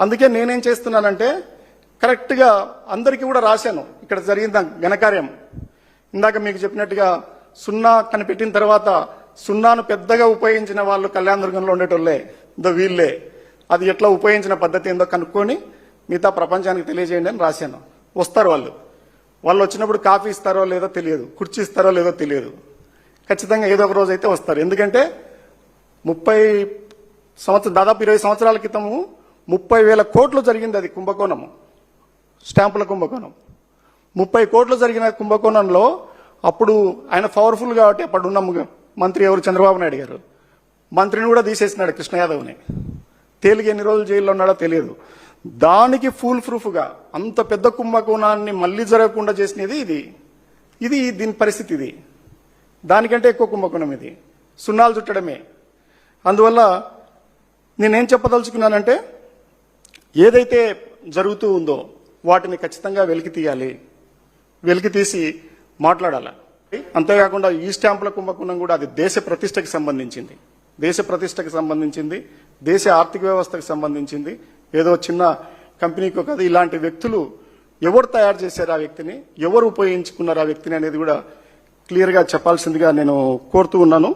అందుకే నేనేం చేస్తున్నానంటే కరెక్ట్గా అందరికీ కూడా రాశాను. ఇక్కడ జరిగిన ఘనకార్యం. ఇందాక మీకు చెప్పినట్టుగా సున్నా కనిపెట్టిన తర్వాత సున్నాను పెద్దగా ఉపయోగించిన వాళ్ళు కళ్యాణ దుర్గంలో ఉండేటోళ్ళే. దో వీళ్ళే. అది ఎట్లా ఉపయోగించిన పద్ధతి ఏందో కనుక్కొని మిగతా ప్రపంచానికి తెలియజేయండి అని రాశాను. వస్తారు వాళ్ళు. వాళ్ళు వచ్చినప్పుడు కాఫీ ఇస్తారో లేదో తెలియదు. కుర్చీ ఇస్తారో లేదో తెలియదు. ఖచ్చితంగా ఏదో ఒక రోజు అయితే వస్తారు. ఎందుకంటే ముప్పై సంవత్సరం దాదాపు ఇరవై సంవత్సరాల క్రితము ముప్పై వేల కోట్లు జరిగింది అది కుంభకోణము. స్టాంపుల కుంభకోణం. ముప్పై కోట్లు జరిగిన కుంభకోణంలో అప్పుడు ఆయన పవర్ఫుల్ కాబట్టి అప్పుడు ఉన్న మంత్రి ఎవరు? చంద్రబాబు నాయుడు గారు. మంత్రిని కూడా తీసేసినాడు కృష్ణ యాదవ్ని. తేలిక ఎన్ని రోజులు జైల్లో ఉన్నాడో తెలియదు. దానికి ఫుల్ ప్రూఫ్గా అంత పెద్ద కుంభకోణాన్ని మళ్ళీ జరగకుండా చేసినది ఇది. ఇది దీని పరిస్థితి ఇది. దానికంటే ఎక్కువ కుంభకోణం ఇది. సున్నాలు చుట్టడమే. అందువల్ల నేనేం చెప్పదలుచుకున్నానంటే ఏదైతే జరుగుతూ ఉందో వాటిని ఖచ్చితంగా వెలికి తీయాలి. వెలికి తీసి మాట్లాడాలి. అంతేకాకుండా ఈ స్టాంపుల కుంభకోణం కూడా అది దేశ ప్రతిష్టకి సంబంధించింది. దేశ ప్రతిష్టకి సంబంధించింది దేశ ఆర్థిక వ్యవస్థకు సంబంధించింది. ఏదో చిన్న కంపెనీకో కాదు ఇలాంటి వ్యక్తులు ఎవరు తయారు చేశారు ఆ వ్యక్తిని ఎవరు ఉపయోగించుకున్నారు ఆ వ్యక్తిని అనేది కూడా క్లియర్గా చెప్పాల్సిందిగా నేను కోరుతూ ఉన్నాను.